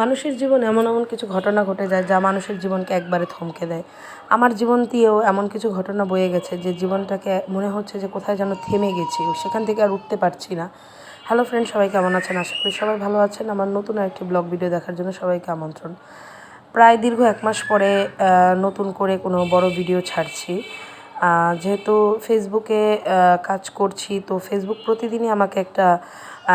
মানুষের জীবনে এমন এমন কিছু ঘটনা ঘটে যায় যা মানুষের জীবনকে একবারে থমকে দেয়। আমার জীবন দিয়েও এমন কিছু ঘটনা বয়ে গেছে যে জীবনটাকে মনে হচ্ছে যে কোথায় যেন থেমে গেছি, সেখান থেকে আর উঠতে পারছি না। হ্যালো ফ্রেন্ড সবাই কেমন আছেন? আশা করি সবাই ভালো আছেন। আমার নতুন একটি ব্লগ ভিডিও দেখার জন্য সবাইকে আমন্ত্রণ। প্রায় দীর্ঘ এক মাস পরে নতুন করে কোনো বড় ভিডিও ছাড়ছি। যেহেতু ফেসবুকে কাজ করছি, তো ফেসবুক প্রতিদিনই আমাকে একটা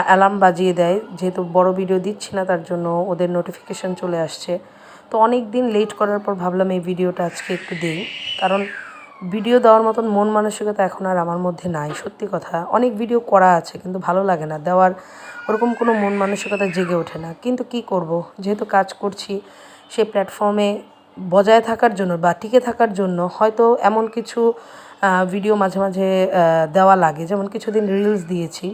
অ্যালার্ম বাজিয়ে দেয়। যেহেতু বড় ভিডিও দিচ্ছি না, তার জন্য ওদের নোটিফিকেশান চলে আসছে। তো অনেক দিন লেট করার পর ভাবলাম এই ভিডিওটা আজকে একটু দিই। কারণ ভিডিও দেওয়ার মতন মন মানসিকতা এখন আর আমার মধ্যে নাই, সত্যি কথা। অনেক ভিডিও করা আছে, কিন্তু ভালো লাগে না। দেওয়ার ওরকম কোনো মন মানসিকতা জেগে ওঠে না। কিন্তু কি করব? যেহেতু কাজ করছি সেই প্ল্যাটফর্মে বজায় থাকার জন্য বা টিকে থাকার জন্য হয়তো এমন কিছু ভিডিও মাঝে মাঝে দেওয়া লাগে। যেমন কিছুদিন রিলস দিয়েছি।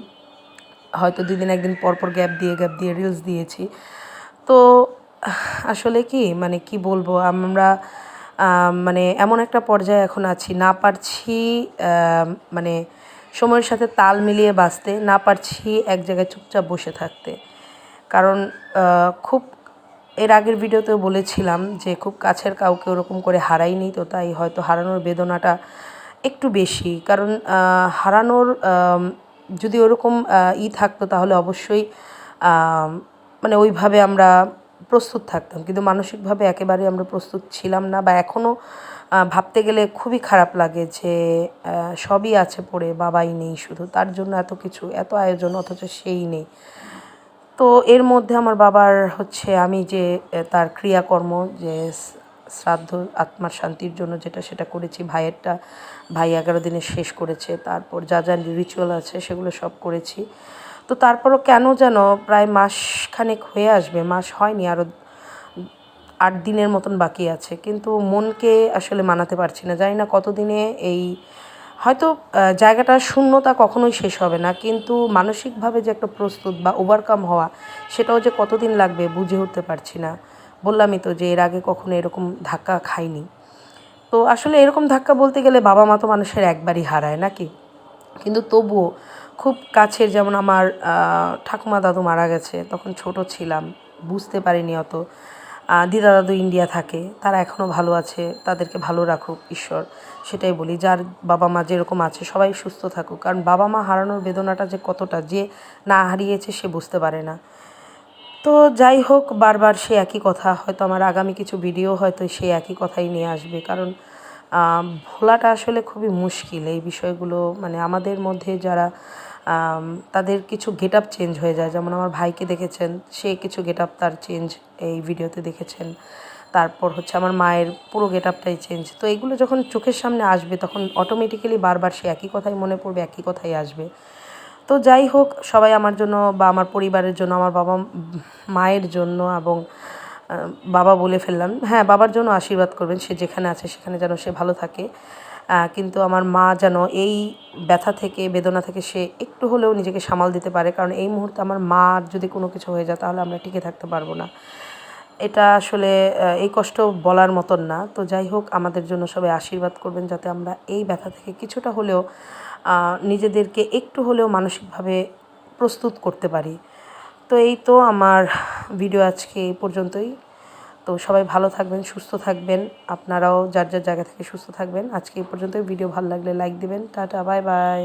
হয়তো দুদিন একদিন পর পর গ্যাপ দিয়ে গ্যাপ দিয়ে রিলস দিয়েছি। তো, আসলে কি মানে কি বলব, আমরা মানে এমন একটা পর্যায়ে এখন আছি, না পারছি মানে সময়ের সাথে তাল মিলিয়ে বাঁচতে, না পারছি এক জায়গায় চুপচাপ বসে থাকতে। কারণ খুব, এর আগের ভিডিওতেও বলেছিলাম যে খুব কাছের কাউকে ওরকম করে হারাইনি, তো তাই হয়তো হারানোর বেদনাটা একটু বেশি। কারণ হারানোর যদি ওরকম ই থাকতো তাহলে অবশ্যই মানে ওইভাবে আমরা প্রস্তুত থাকতাম। কিন্তু মানসিকভাবে একেবারে আমরা প্রস্তুত ছিলাম না বা এখনও ভাবতে গেলে খুবই খারাপ লাগে যে সবই আছে পড়ে, বাবাই নেই শুধু। তার জন্য এত কিছু, এত আয়োজন, অথচ সেই নেই। তো এর মধ্যে আমার বাবার হচ্ছে আমি যে তার ক্রিয়াকর্ম, যে শ্রাদ্ধ আত্মার শান্তির জন্য যেটা সেটা করেছি ভাইয়েরটা ভাই এগারো দিনে শেষ করেছে তারপর যা যা রিচুয়াল আছে সেগুলো সব করেছি। তো তারপরও কেন যেন প্রায় মাসখানেক হয়ে আসবে মাস হয়নি আরও আট দিনের মতন বাকি আছে। কিন্তু মনকে আসলে মানাতে পারছি না জানি না কতদিনে এই হয়তো আহ, জায়গাটার শূন্যতা কখনোই শেষ হবে না কিন্তু মানসিকভাবে যে একটা প্রস্তুত বা ওভারকাম হওয়া সেটাও যে কতদিন লাগবে বুঝে উঠতে পারছি না। বললামই তো যে এর আগে কখনো এরকম ধাক্কা খাইনি। তো আসলে এরকম ধাক্কা বলতে গেলে বাবা মা তো মানুষের একবারই হারায়, নাকি? কিন্তু তবুও খুব কাছের যেমন আমার ঠাকুমা দাদু মারা গেছে, তখন ছোট ছিলাম, বুঝতে পারিনি অত। দিদা দাদু ইন্ডিয়া থাকে, তারা এখনও ভালো আছে, তাদেরকে ভালো রাখুক, ঈশ্বর, সেটাই বলি। যার বাবা মা যেরকম আছে, সবাই সুস্থ থাকুক। কারণ বাবা মা হারানোর বেদনাটা যে কতটা, যে না হারিয়েছে সে বুঝতে পারে না। তো যাই হোক, বারবার সে একই কথা, হয়তো আমার আগামী কিছু ভিডিও হয়তো সে একই কথাই নিয়ে আসবে। কারণ ভোলাটা আসলে খুবই মুশকিল এই বিষয়গুলো। মানে আমাদের মধ্যে যারা তাদের কিছু গেট আপ চেঞ্জ হয়ে যায়। যেমন আমার ভাইকে দেখেছেন, সে কিছু গেট আপ তার চেঞ্জ এই ভিডিওতে দেখেছেন। তারপর হচ্ছে আমার মায়ের পুরো গেট আপটাই চেঞ্জ তো এগুলো যখন চোখের সামনে আসবে, তখন অটোমেটিক্যালি বারবার সে একই কথাই মনে পড়বে, একই কথাই আসবে। তো যাই হোক, সবাই আমার জন্য বা আমার পরিবারের জন্য, আমার বাবা মায়ের জন্য এবং বাবা বলে ফেললাম। হ্যাঁ বাবার জন্য আশীর্বাদ করবেন, সে যেখানে আছে সেখানে যেন সে ভালো থাকে। কিন্তু আমার মা যেন এই ব্যথা থেকে, বেদনা থেকে সে একটু হলেও নিজেকে সামাল দিতে পারে। কারণ এই মুহূর্তে আমার মার যদি কোনো কিছু হয়ে যায়, তাহলে আমরা টিকে থাকতে পারব না। এটা আসলে এই কষ্ট বলার মতন না। তো যাই হোক, আমাদের জন্য সবাই আশীর্বাদ করবেন যাতে আমরা এই ব্যথা থেকে কিছুটা হলেও নিজেদেরকে একটু হলেও মানসিকভাবে প্রস্তুত করতে পারি। তো এই তো আমার ভিডিও আজকে এই পর্যন্তই। তো সবাই ভালো থাকবেন, সুস্থ থাকবেন। আপনারাও যার যার জায়গা থেকে সুস্থ থাকবেন, আজকে এই পর্যন্তই। ভিডিও ভালো লাগলে লাইক দিবেন। Tata bye bye